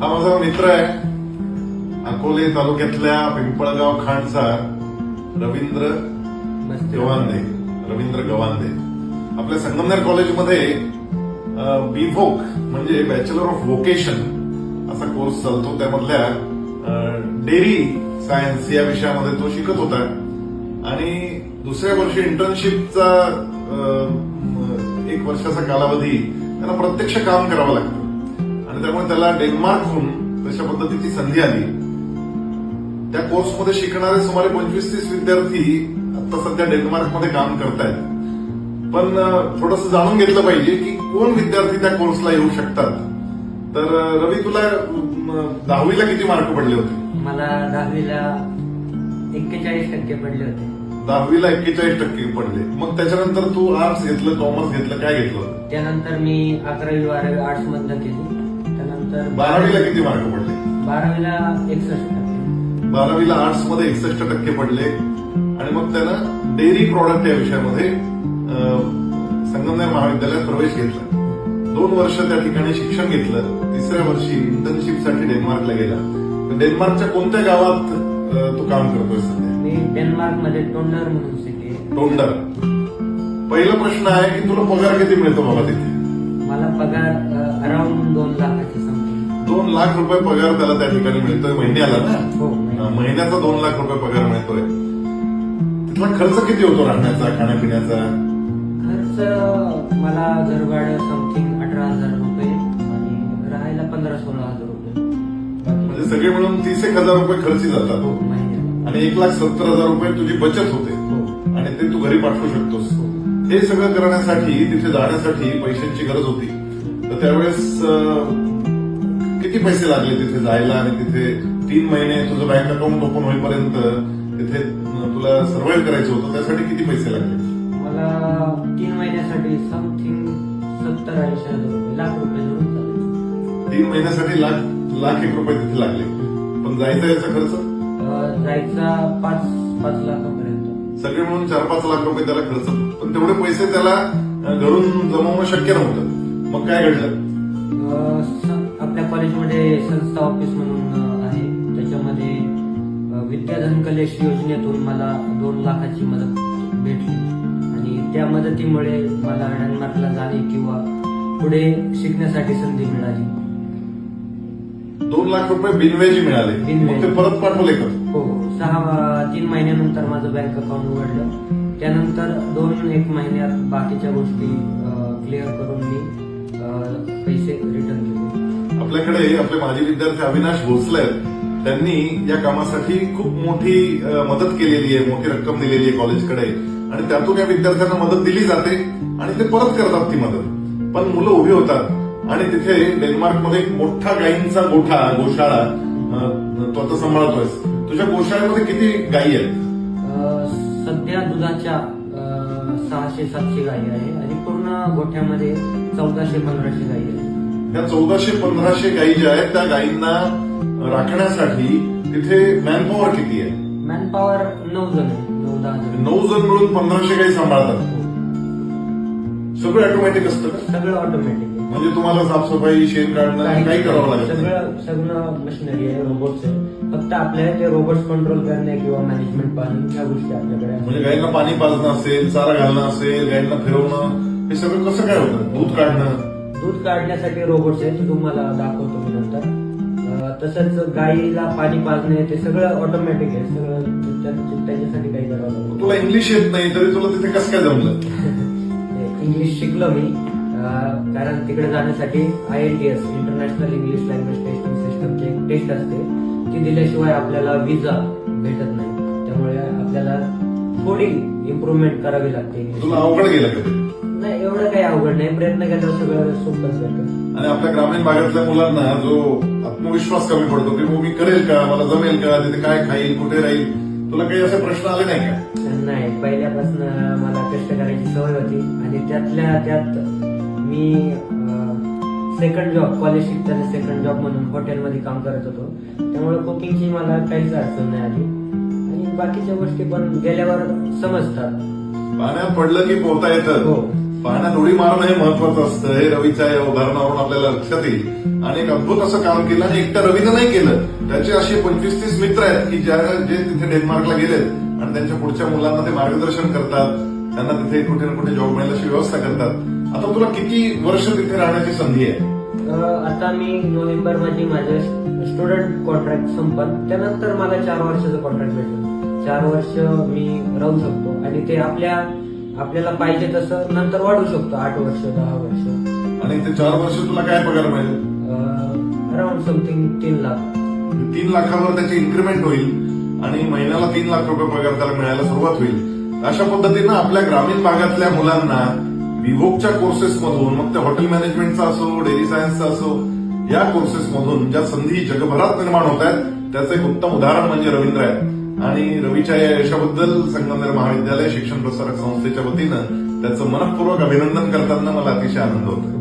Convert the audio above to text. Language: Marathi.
हा माझा मित्र आहे. अकोले तालुक्यातल्या पिंपळगाव खांडचा रवींद्र गवांदे. रवींद्र गवांदे. आपल्या संगमनेर कॉलेजमध्ये बीव्होक म्हणजे बॅचलर ऑफ व्होकेशन असा कोर्स चालतो. त्यामधल्या डेअरी सायन्स या विषयामध्ये तो शिकत होता. आणि दुसऱ्या वर्षी इंटर्नशिपचा एक वर्षाचा कालावधी त्यांना प्रत्यक्ष काम करावं लागतं. आणि त्यामुळे त्याला डेन्मार्कहून तशा पद्धतीची संधी आली. त्या कोर्समध्ये शिकणारे सुमारे पंचवीस तीस विद्यार्थी आता सध्या डेन्मार्कमध्ये काम करतायत. पण थोडस जाणून घेतलं पाहिजे की कोण विद्यार्थी त्या कोर्सला येऊ शकतात. तर रवी तुला दहावीला किती मार्क पडले होते? मला दहावीला एक्केचाळीस टक्के पडले होते. दहावीला एक्केचाळीस टक्के पडले. मग त्याच्यानंतर तू आर्ट्स घेतलं कॉमर्स घेतलं काय घेतलं? त्यानंतर मी अकरावी बारावी आर्ट्स मधनं केली. त्यानंतर बारावीला किती मार्क पडले? बारावीला एकसष्ट टक्के. बारावीला आर्ट्समध्ये एकसष्ट टक्के पडले. आणि मग त्यानं डेअरी प्रॉडक्ट या विषयामध्ये संगमनेर महाविद्यालयात प्रवेश घेतला. दोन वर्ष त्या ठिकाणी शिक्षण घेतलं. तिसऱ्या वर्षी इंटर्नशिपसाठी डेन्मार्कला गेला. डेन्मार्कच्या कोणत्या गावात तू काम करतोय सध्या? मी डेन्मार्कमध्ये टोंडर म्हणून सिटी टोंडर पहिला प्रश्न आहे की तुला पगार किती मिळतो बाबा तिथे? मला पगार अराउंड दोन लाखाची दोन लाख रुपये पगार त्याला त्या ठिकाणी मिळतोय. महिन्याला ना. हो. महिन्याचा दोन लाख रुपये पगार मिळतोय. तिथला खर्च किती होतो राहण्याचा खाण्यापिण्याचा? खर्च मला घर भाडं समथिंग अठरा हजार रुपये आणि राहायला पंधरा सोळा हजार रुपये. म्हणजे सगळे मिळून तीस एक हजार रुपये खर्ची जातात हो आणि एक लाख सत्तर हजार रुपये तुझी बचत होते. हो. आणि ते तू घरी पाठवू शकतोस. हे. सगळं करण्यासाठी तिथे जाण्यासाठी पैशांची गरज होती. तर त्यावेळेस किती पैसे लागले तिथे जायला आणि तिथे तीन महिने तुझं बँक अकाउंट ओपन होईपर्यंत तिथे तुला सर्व्हाइव्ह करायचं होतं त्यासाठी किती पैसे लागले? मला तीन महिन्यासाठी समथिंग सत्तर ऐंशी लाख रुपये. तीन महिन्यासाठी लाख लाख एक रुपये तिथे लागले. पण जायचा याचा खर्च? जायचा पाच पाच लाखापर्यंत. सगळे मिळून चार पाच लाख रुपये त्याला खर्च. पण तेवढे पैसे त्याला घरून जमवणं शक्य नव्हतं. मग काय घडलं? आपल्या कॉलेजमध्ये संस्था ऑफिस म्हणून आहे. त्याच्यामध्ये विद्याधन कलेश योजनेतून मला दोन लाखाची मदत भेटली. आणि त्या मदतीमुळे मला डेन्मार्कला जाणे किंवा पुढे शिकण्यासाठी संधी मिळाली. दोन लाख रुपये बिनव्याजी मिळाले. ते परत पाठवले का? हो सहा तीन महिन्यानंतर माझं बँक अकाउंट उघडलं. त्यानंतर दोन एक महिन्यात बाकीच्या गोष्टी क्लिअर करून मी अं, पैसे आपल्याकडे आपले माजी विद्यार्थी अविनाश भोसले आहेत. त्यांनी या कामासाठी खूप मोठी मदत केलेली आहे मोठी रक्कम दिलेली आहे कॉलेजकडे. आणि त्यातून या विद्यार्थ्यांना मदत दिली जाते आणि ते परत करतात ती मदत. पण मुलं उभी होतात आणि तिथे डेन्मार्कमध्ये एक मोठा गायींचा गोठा गोशाळा तो आता सांभाळतोयस. तुझ्या गोशाळेमध्ये किती गायी आहेत? सध्या दुधाच्या सहाशे सातशे गायी आहे आणि पूर्ण गोठ्यामध्ये चौदाशे पंधराशे गायी आहे त्या चौदाशे पंधराशे गायी ज्या आहेत त्या गायींना राखण्यासाठी तिथे मॅनपॉवर किती आहे? मॅन पॉवर नऊ जण नऊ दहा जण नऊ जण मिळून पंधराशे गायी सांभाळतात. सगळं ऑटोमॅटिक असतं का? सगळं ऑटोमॅटिक म्हणजे तुम्हाला साफसफाई शेण काढणं काही करावं नाही. सगळं सगळं मशिनरी आहे रोबोट्स आहे. फक्त आपल्याला ते रोबोट्स कंट्रोल करणे किंवा मॅनेजमेंट पाहणे ह्या गोष्टी आपल्याकडे. म्हणजे गायींना पाणी पाजणं असेल चारा घालणं असेल गायींना फिरवणं हे सगळं कसं काय होतं? दूध काढणं दूध काढण्यासाठी रोबोट्स आहेत तुम्हाला दाखवतो मी नंतर. तसंच गाईला पाणी पाजणे ते सगळं ऑटोमॅटिक आहे सगळं त्या- त्याच्यासाठी काही करावं लागत तुला इंग्लिश येत नाही तरी तुला तिथे कसं काय जमलं? इंग्लिश शिकलो मी. कारण तिकडे जाण्यासाठी I L T S international English language testing सिस्टमची एक टेस्ट असते. ती दिल्याशिवाय आपल्याला विजा भेटत नाही. त्यामुळे आपल्याला थोडी इम्प्रुव्हमेंट करावी लागते तुला इंग्लिश अवघड गेलं नाही एवढं काही अवघड नाही. प्रयत्न केल्यावर सगळं सोपंच जातं. आणि आपल्या ग्रामीण भागातल्या मुलांना जो आत्मविश्वास कमी पडतो की मी करेल का? मला जमेल का? तिथे काय खाईल कुठे राहील? तुला काही असे प्रश्न आले नाही का? नाही पहिल्यापासून मला कष्ट करायची सवय होती. आणि त्यातल्या त्यात मी सेकंड जॉब कॉलेज शिकताना सेकंड जॉब म्हणून हॉटेलमध्ये काम करत होतो. त्यामुळे कुकिंगची मला काहीच अडचण नाही आली. आणि बाकीच्या गोष्टी पण गेल्यावर समजतात. पाण्यात पडलं की पोहता हो. पाण्यात उडी मारणं हे महत्वाचं असतं. हे रवीच्या या उदाहरणावरून आपल्याला लक्षात येईल. आणि एक अद्भुत असं काम केलं आणि एकट्या रवीनं नाही केलं. त्याचे असे पंचवीस तीस मित्र आहेत की ज्या जे तिथे डेन्मार्कला गेलेत आणि त्यांच्या पुढच्या मुलांना ते मार्गदर्शन करतात. त्यांना तिथे कुठे ना कुठे जॉब मिळेल अशी व्यवस्था करतात. आता तुला किती वर्ष तिथे राहण्याची संधी आहे? आता मी नोव्हेंबरमध्ये माझं स्टुडंट कॉन्ट्रॅक्ट संपत त्यानंतर मला चार वर्षाचं कॉन्ट्रॅक्ट भेटलं. चार वर्ष मी राहू शकतो. आणि ते आपल्या आपल्याला पाहिजे तसं नंतर वाढू शकतो आठ वर्ष दहा वर्ष. आणि ते चार वर्ष तुला काय पगार मिळेल? अराउंड समथिंग तीन लाख. तीन लाखावर त्याची इन्क्रीमेंट होईल आणि महिन्याला तीन लाख रुपये पगार त्याला मिळायला सुरुवात होईल. अशा पद्धतीनं आपल्या ग्रामीण भागातल्या मुलांना विवोकच्या कोर्सेस मधून मग ते हॉटेल मॅनेजमेंटचा असो डेअरी सायन्सचा असो या कोर्सेस मधून ज्या संधी जगभरात निर्माण होत आहेत त्याचं एक उत्तम उदाहरण म्हणजे रवींद्र आहे. आणि रवीच्या या यशाबद्दल संगमनेर महाविद्यालय शिक्षण प्रसारक संस्थेच्या वतीनं त्याचं मनपूर्वक अभिनंदन करताना मला अतिशय आनंद होतो